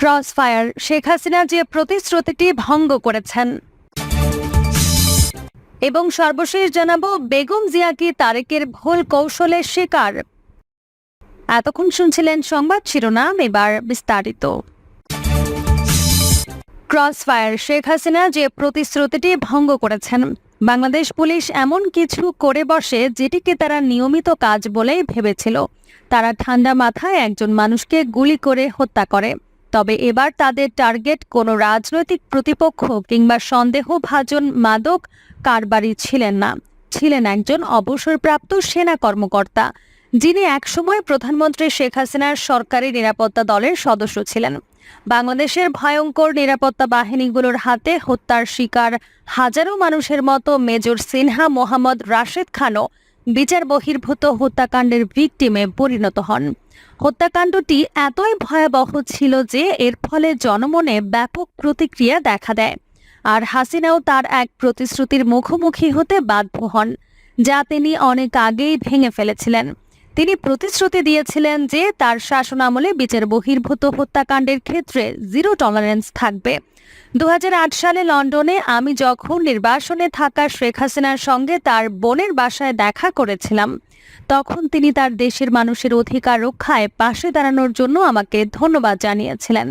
Cross fire Sheikh Hasina যে প্রতিশ্রুতিটি ভঙ্গ করেছেন। এবং সর্বশেষ জানাব, বেগম জিয়া কি তারেকের ভুল কৌশলের শিকার? এতক্ষণ শুনছিলেন সংবাদ শিরোনাম, এবার বিস্তারিত। ক্রস ফায়ার শেখ হাসিনা যে প্রতিশ্রুতিটি ভঙ্গ করেছেন। বাংলাদেশ পুলিশ এমন কিছু করে বসে যেটিকে তারা নিয়মিত কাজ বলেই ভেবেছিল। তারা ঠান্ডা মাথায় একজন মানুষকে গুলি করে হত্যা করে। তবে এবার তাদের টার্গেট কোনো রাজনৈতিক প্রতিপক্ষ কিংবা সন্দেহভাজন মাদক কারবারি ছিলেন না। ছিলেন একজন অবসরপ্রাপ্ত সেনা কর্মকর্তা, যিনি একসময় প্রধানমন্ত্রী শেখ হাসিনার সরকারি নিরাপত্তা দলের সদস্য ছিলেন। বাংলাদেশের ভয়ঙ্কর নিরাপত্তা বাহিনীগুলোর হাতে হত্যার শিকার হাজারো মানুষের মতো মেজর সিনহা মোহাম্মদ রাশেদ খানও বিচার বহির্ভূত হত্যাকাণ্ডের ভিকটিমে পরিণত হন। হত্যাকাণ্ডটি এতই ভয়াবহ ছিল যে এর ফলে জনমনে ব্যাপক প্রতিক্রিয়া দেখা দেয়। আর হাসিনাও তার এক প্রতিশ্রুতির মুখোমুখি হতে বাধ্য হন, যা তিনি অনেক আগেই ভেঙে ফেলেছিলেন। তিনি প্রতিশ্রুতি দিয়েছিলেন যে তার শাসনামলে বিচার বহির্ভূত হত্যাকাণ্ডের ক্ষেত্রে জিরো টলারেন্স থাকবে। দু হাজার আট সালে লন্ডনে আমি যখন নির্বাসনে থাকা শেখ হাসিনার সঙ্গে তার বোনের বাসায় দেখা করেছিলাম, তখন তিনি তার দেশের মানুষের অধিকার রক্ষায় পাশে দাঁড়ানোর জন্য আমাকে ধন্যবাদ জানিয়েছিলেন।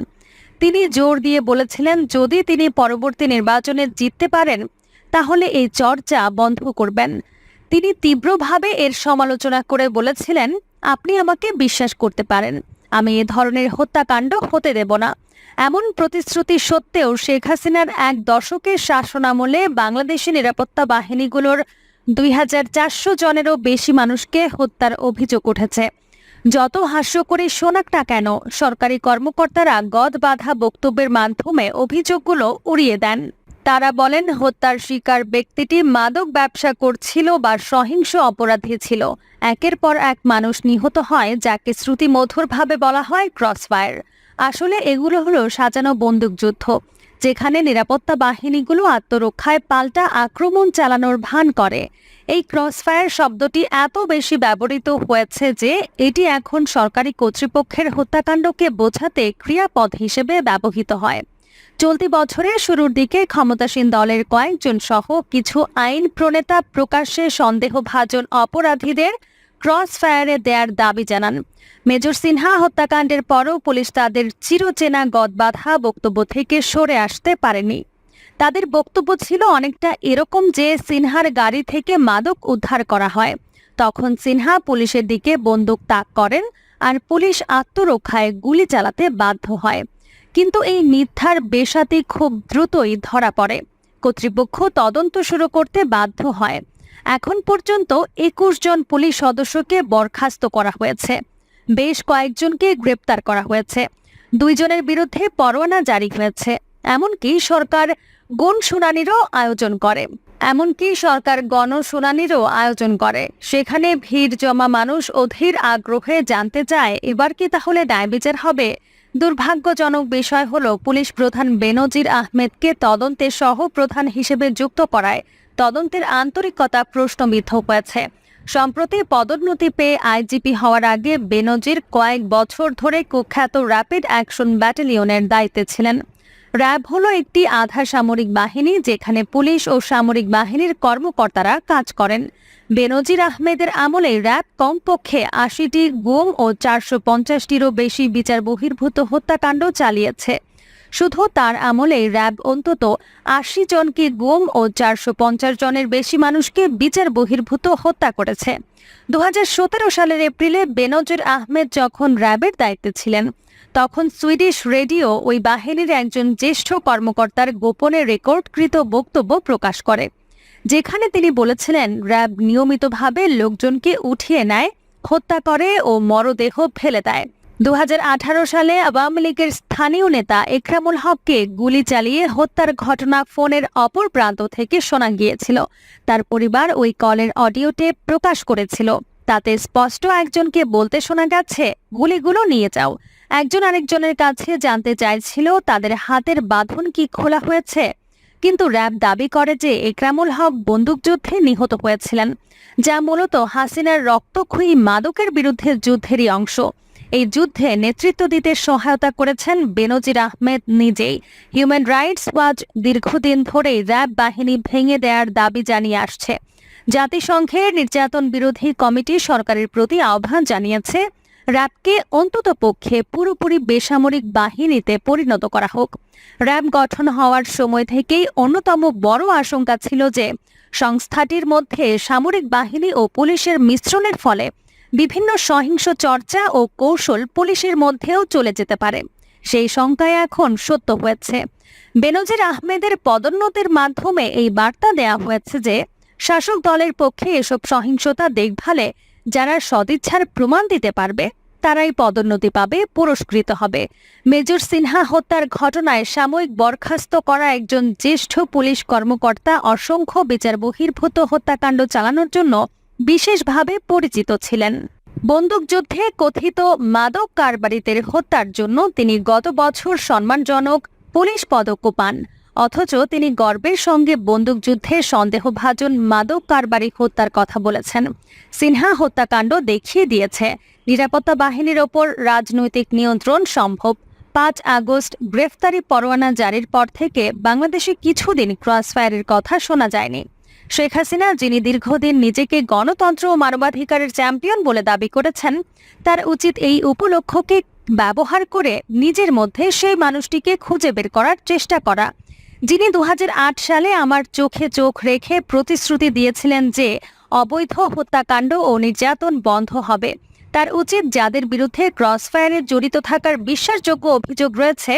তিনি জোর দিয়ে বলেছিলেন, যদি তিনি পরবর্তী নির্বাচনে জিততে পারেন, তাহলে এই চর্চা বন্ধ করবেন। তিনি তীব্রভাবে এর সমালোচনা করে বলেছিলেন, আপনি আমাকে বিশ্বাস করতে পারেন। আমি এ ধরনের হত্যাকাণ্ড হতে দেব না। এমন প্রতিশ্রুতি সত্ত্বেও শেখ হাসিনার এক দশকের শাসনামলে বাংলাদেশি নিরাপত্তা বাহিনীগুলোর দুই হাজার চারশো জনেরও বেশি মানুষকে হত্যার অভিযোগ উঠেছে। যত হাস্যকরী শোনাক না কেন, সরকারি কর্মকর্তারা গদ বাঁধা বক্তব্যের মাধ্যমে অভিযোগগুলো উড়িয়ে দেন। তারা বলেন হত্যার শিকার ব্যক্তিটি মাদক ব্যবসা করছিল বা সহিংস অপরাধী ছিল। একের পর এক মানুষ নিহত হয়, যাকে শ্রুতিমধুরভাবে বলা হয় ক্রসফায়ার। আসলে এগুলো হলো সাজানো বন্দুকযুদ্ধ যেখানে নিরাপত্তা বাহিনীগুলো আত্মরক্ষায় পাল্টা আক্রমণ চালানোর ভান করে। এই ক্রসফায়ার শব্দটি এত বেশি ব্যবহৃত হয়েছে যে এটি এখন সরকারি কর্তৃপক্ষের হত্যাকাণ্ডকে বোঝাতে ক্রিয়াপদ হিসেবে ব্যবহৃত হয়। চলতি বছরের শুরুর দিকে ক্ষমতাসীন দলের কয়েকজন সহ কিছু আইন প্রণেতা প্রকাশ্যে সন্দেহভাজন অপরাধীদের ক্রস ফায়ারে দেয়ার দাবি জানান। মেজর সিনহা হত্যাকাণ্ডের পরও পুলিশ তাদের চিরচেনা গদবাধা বক্তব্য থেকে সরে আসতে পারেনি। তাদের বক্তব্য ছিল অনেকটা এরকম যে সিনহার গাড়ি থেকে মাদক উদ্ধার করা হয়। তখন সিনহা পুলিশের দিকে বন্দুক তাক করেন আর পুলিশ আত্মরক্ষায় গুলি চালাতে বাধ্য হয়। কিন্তু এই মিথ্যার বেসাতি খুব দ্রুতই ধরা পড়ে। কর্তৃপক্ষ তদন্ত শুরু করতে বাধ্য হয়। এখন পর্যন্ত একুশ জন পুলিশ সদস্যকে বরখাস্ত করা হয়েছে। বেশ কয়েকজনকে গ্রেপ্তার করা হয়েছে। দুইজনের বিরুদ্ধে পরোয়ানা জারি হয়েছে। এমনকি সরকার গণ শুনানিরও আয়োজন করে। এমনকি সরকার গণশুনানিরও আয়োজন করে। সেখানে ভিড় জমা মানুষ অধীর আগ্রহে জানতে চায়, এবার কি তাহলে ন্যায় হবে? দুর্ভাগ্যজনক বিষয় হল পুলিশ প্রধান বেনজির আহমেদকে তদন্তে সহ প্রধান হিসেবে যুক্ত করায়। তদন্তের আন্তরিকতা প্রশ্নবিদ্ধ হয়েছে। সম্প্রতি পদোন্নতি পেয়ে আইজিপি হওয়ার আগে বেনজির কয়েক বছর ধরে কুখ্যাত র্যাপিড অ্যাকশন ব্যাটালিয়নের দায়িত্বে ছিলেন। র্যাব হলো একটি আধা সামরিক বাহিনী যেখানে পুলিশ ও সামরিক বাহিনীর কর্মকর্তারা কাজ করেন। বেনজির আহমেদের আমলে র্যাব কমপক্ষে আশিটি গুম ও চারশো পঞ্চাশটিরও বেশি বিচার বহির্ভূত হত্যাকাণ্ড চালিয়েছে। শুধু তার আমলে র্যাব অন্তত আশি জনকে গুম ও চারশো পঞ্চাশ জনের বেশি মানুষকে বিচার বহির্ভূত হত্যা করেছে। দু হাজার সতেরো সালের এপ্রিলে বেনজির আহমেদ যখন র্যাবের দায়িত্বে ছিলেন, তখন সুইডিশ রেডিও ওই বাহিনীর একজন জ্যেষ্ঠ কর্মকর্তার গোপনে রেকর্ডকৃত বক্তব্য প্রকাশ করে, যেখানে তিনি বলেছিলেন, র্যাব নিয়মিতভাবে লোকজনকে উঠিয়ে নেয়, হত্যা করে ও মরদেহ ফেলে দেয়। দু হাজার আঠারো সালে আওয়ামী লীগের স্থানীয় নেতা একরামুল হককে গুলি চালিয়ে হত্যার ঘটনা ফোনের অপর প্রান্ত থেকে শোনা গিয়েছিল। তার পরিবার ওই কলের অডিও টেপ প্রকাশ করেছিল। তাতে স্পষ্ট একজনকে বলতে শোনা গেছে, গুলিগুলো নিয়ে যাও। একজন আরেকজনের কাছে জানতে চাইছিল তাদের হাতের বাঁধন কি খোলা হয়েছে। কিন্তু র্যাব দাবি করে যে একরামুল হক বন্দুকযুদ্ধে নিহত হয়েছিলেন, যা মূলত হাসিনার রক্তক্ষয়ী মাদকের বিরুদ্ধে যুদ্ধেরই অংশ। এই যুদ্ধে নেতৃত্ব দিতে সহায়তা করেছেন বেনজির আহমেদ নিজেই। হিউম্যান রাইটস ওয়াচ দীর্ঘদিন ধরেই র্যাব বাহিনী ভেঙে দেওয়ার দাবি জানিয়ে আসছে। জাতিসংঘের নির্যাতন বিরোধী কমিটি সরকারের প্রতি আহ্বান জানিয়েছে, র্যাবকে অন্তত পক্ষে পুরোপুরি বেসামরিক বাহিনীতে পরিণত করা হোক। র্যাব গঠন হওয়ার সময় থেকেই অন্যতম বড় আশঙ্কা ছিল যে, সংস্থাটির মধ্যে সামরিক বাহিনী ও পুলিশের মিশ্রণের ফলে বিভিন্ন সহিংস চর্চা ও কৌশল পুলিশের মধ্যেও চলে যেতে পারে। সেই শঙ্কায় এখন সত্য হয়েছে। বেনজির আহমেদের পদোন্নতির মাধ্যমে এই বার্তা দেয়া হয়েছে যে, শাসক দলের পক্ষে এসব সহিংসতা দেখভালে যারা সদিচ্ছার প্রমাণ দিতে পারবে, তারাই পদোন্নতি পাবে, পুরস্কৃত হবে। মেজর সিনহা হত্যার ঘটনায় সাময়িক বরখাস্ত করা একজন জ্যেষ্ঠ পুলিশ কর্মকর্তা অসংখ্য বিচার বহির্ভূত হত্যাকাণ্ড চালানোর জন্য বিশেষভাবে পরিচিত ছিলেন। বন্দুকযুদ্ধে কথিত মাদক কারবারিদের হত্যার জন্য তিনি গত বছর সম্মানজনক পুলিশ পদক পান। অথচ তিনি গর্বের সঙ্গে বন্দুকযুদ্ধে সন্দেহভাজন মাদক কারবারি হত্যার কথা বলেছেন। সিনহা হত্যাকাণ্ড দেখিয়ে দিয়েছে, নিরাপত্তা বাহিনীর ওপর রাজনৈতিক নিয়ন্ত্রণ সম্ভব। পাঁচ আগস্ট গ্রেফতারি পরোয়ানা জারির পর থেকে বাংলাদেশে কিছুদিন ক্রসফায়ারের কথা শোনা যায়নি। শেখ হাসিনা, যিনি দীর্ঘদিন নিজেকে গণতন্ত্র ও মানবাধিকারের চ্যাম্পিয়ন বলে দাবি করেছেন, তার উচিত এই উপলক্ষকে ব্যবহার করে নিজের মধ্যে সেই মানুষটিকে খুঁজে বের করার চেষ্টা করা। যিনি দুহাজার আট সালে আমার চোখে চোখ রেখে প্রতিশ্রুতি দিয়েছিলেন যে অবৈধ হত্যাকাণ্ড ও নির্যাতন বন্ধ হবে, তার উচিত যাদের বিরুদ্ধে ক্রসফায়ারে জড়িত থাকার বিশ্বাসযোগ্য অভিযোগ রয়েছে,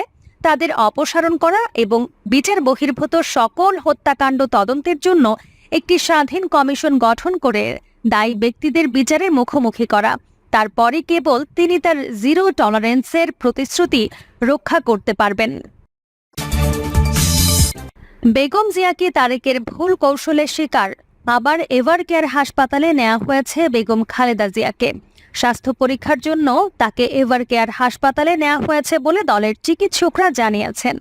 তাদের অপসারণ করা এবং বিচার বহির্ভূত সকল হত্যাকাণ্ড তদন্তের জন্য একটি স্বাধীন কমিশন গঠন করে দায়ী ব্যক্তিদের বিচারের মুখোমুখি করা। তারপরে কেবল তিনি তার জিরো টলারেন্সের প্রতিশ্রুতি রক্ষা করতে পারবেন। বেগম জিয়াকে তারেকের ভুল কৌশলের শিকার। আবার এভার কেয়ার হাসপাতালে নেওয়া হয়েছে বেগম খালেদা জিয়াকে। স্বাস্থ্য পরীক্ষার জন্য তাকে এভার কেয়ার হাসপাতালে নেওয়া হয়েছে বলে দলের চিকিৎসকরা জানিয়েছেন।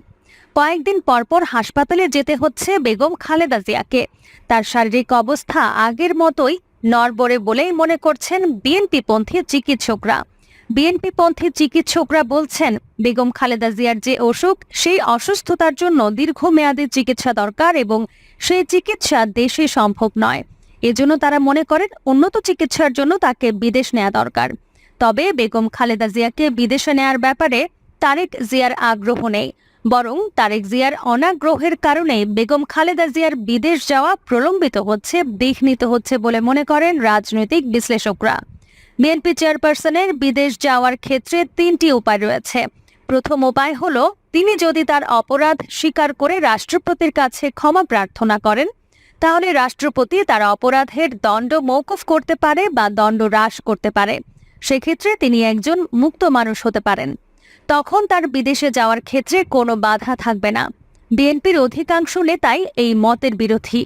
কয়েকদিন পরপর হাসপাতালে যেতে হচ্ছে বেগম খালেদা জিয়াকে। তার শারীরিক অবস্থা আগের মতোই নড়বড়ে বলেই মনে করছেন বিএনপিপন্থী চিকিৎসকরা। বিএনপিপন্থী চিকিৎসকরা বলছেন, বেগম খালেদা জিয়ার যে অসুখ, সেই অসুস্থতার জন্য দীর্ঘমেয়াদী চিকিৎসা দরকার এবং সেই চিকিৎসা দেশে সম্ভব নয়। এজন্য তারা মনে করেন, উন্নত চিকিৎসার জন্য তাকে বিদেশ নেওয়া দরকার। তবে বেগম খালেদা জিয়াকে বিদেশে নেয়ার ব্যাপারে তারেক জিয়ার আগ্রহ নেই। বরং তারেক জিয়ার অনাগ্রহের কারণে বেগম খালেদা জিয়ার বিদেশ যাওয়া প্রলম্বিত হচ্ছে দিক নিতে হচ্ছে বলে মনে করেন রাজনৈতিক বিশ্লেষকরা। বিএনপি চেয়ারপারসনের বিদেশ যাওয়ার ক্ষেত্রে তিনটি উপায় রয়েছে। প্রথম উপায় হল, তিনি যদি তার অপরাধ স্বীকার করে রাষ্ট্রপতির কাছে ক্ষমা প্রার্থনা করেন, তাহলে রাষ্ট্রপতি তার অপরাধের দণ্ড মৌকুফ করতে পারে বা দণ্ড হ্রাস করতে পারে। সেক্ষেত্রে তিনি একজন মুক্ত মানুষ হতে পারেন। তখন তার বিদেশে যাওয়ার ক্ষেত্রে কোনো বাধা থাকবে না। বিএনপির অধিকাংশ নেতাই এই মতের বিরোধী।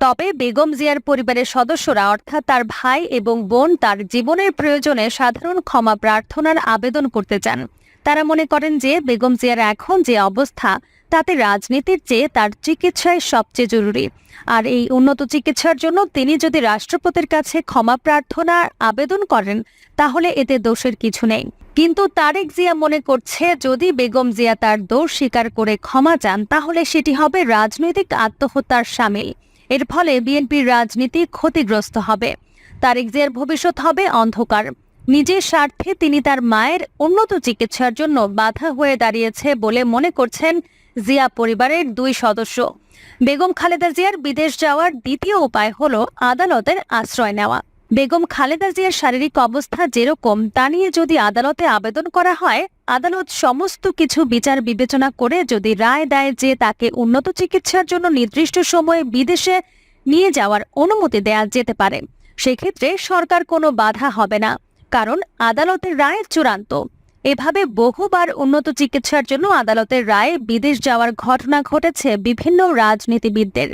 তবে বেগম জিয়ার পরিবারের সদস্যরা, অর্থাৎ তার ভাই এবং বোন, তার জীবনের প্রয়োজনে সাধারণ ক্ষমা প্রার্থনার আবেদন করতে চান। তারা মনে করেন যে, বেগম জিয়ার এখন যে অবস্থা, তাতে রাজনীতির চেয়ে তার চিকিৎসায় সবচেয়ে জরুরি। আর এই উন্নত চিকিৎসার জন্য তিনি যদি রাষ্ট্রপতির কাছে ক্ষমা প্রার্থনার আবেদন করেন, তাহলে এতে দোষের কিছু নেই। কিন্তু তারেক জিয়া মনে করছে, যদি বেগম জিয়া তার দোষ স্বীকার করে ক্ষমা চান, তাহলে সেটি হবে রাজনৈতিক আত্মহত্যার সামিল। এর ফলে বিএনপির রাজনীতি ক্ষতিগ্রস্ত হবে। তারেক জিয়ার ভবিষ্যৎ হবে অন্ধকার। নিজের স্বার্থে তিনি তার মায়ের উন্নত চিকিৎসার জন্য বাধা হয়ে দাঁড়িয়েছে বলে মনে করছেন জিয়া পরিবারের দুই সদস্য। বেগম খালেদা জিয়ার বিদেশ যাওয়ার দ্বিতীয় উপায় হল আদালতের আশ্রয় নেওয়া। বেগম খালেদা জিয়ার শারীরিক অবস্থা যেরকম, তা নিয়ে যদি আদালতে আবেদন করা হয়, আদালত সমস্ত কিছু বিচার বিবেচনা করে যদি রায় দেয় যে তাকে উন্নত চিকিৎসার জন্য নির্দিষ্ট সময়ে বিদেশে নিয়ে যাওয়ার অনুমতি দেয়া যেতে পারে, সেক্ষেত্রে সরকার কোনো বাধা হবে না, কারণ আদালতের রায় চূড়ান্ত। এভাবে বহুবার উন্নত চিকিৎসার জন্য আদালতের রায়ে বিদেশ যাওয়ার ঘটনা ঘটেছে বিভিন্ন রাজনীতিবিদদের।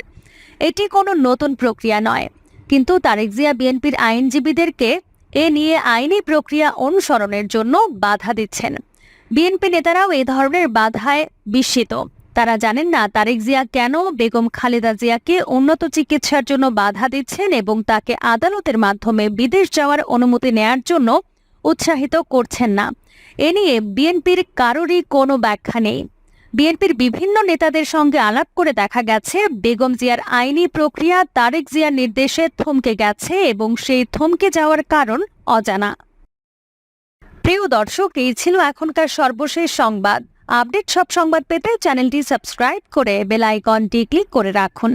এটি কোনো নতুন প্রক্রিয়া নয়। কিন্তু তারেক জিয়া বিএনপির আইনজীবীদেরকে এ নিয়ে আইনি প্রক্রিয়া অনুসরণের জন্য বাধা দিচ্ছেন। বিএনপি নেতারাও এ ধরনের বাধায় বিস্মিত। তারা জানেন না তারেক জিয়া কেন বেগম খালেদা জিয়াকে উন্নত চিকিৎসার জন্য বাধা দিচ্ছেন এবং তাকে আদালতের মাধ্যমে বিদেশ যাওয়ার অনুমতি নেয়ার জন্য উৎসাহিত করছেন না। এ নিয়ে বিএনপির কারোরই কোনো ব্যাখ্যা নেই। বিএনপির বিভিন্ন নেতাদের সঙ্গে আলাপ করে দেখা গেছে, বেগম জিয়ার আইনি প্রক্রিয়া, তারেক জিয়ার নির্দেশে থমকে গেছে এবং সেই থমকে যাওয়ার কারণ অজানা। প্রিয় দর্শক, এই ছিল এখনকার সর্বশেষ সংবাদ। আপডেট সব সংবাদ পেতে চ্যানেলটি সাবস্ক্রাইব করে বেল আইকনটি ক্লিক করে রাখুন।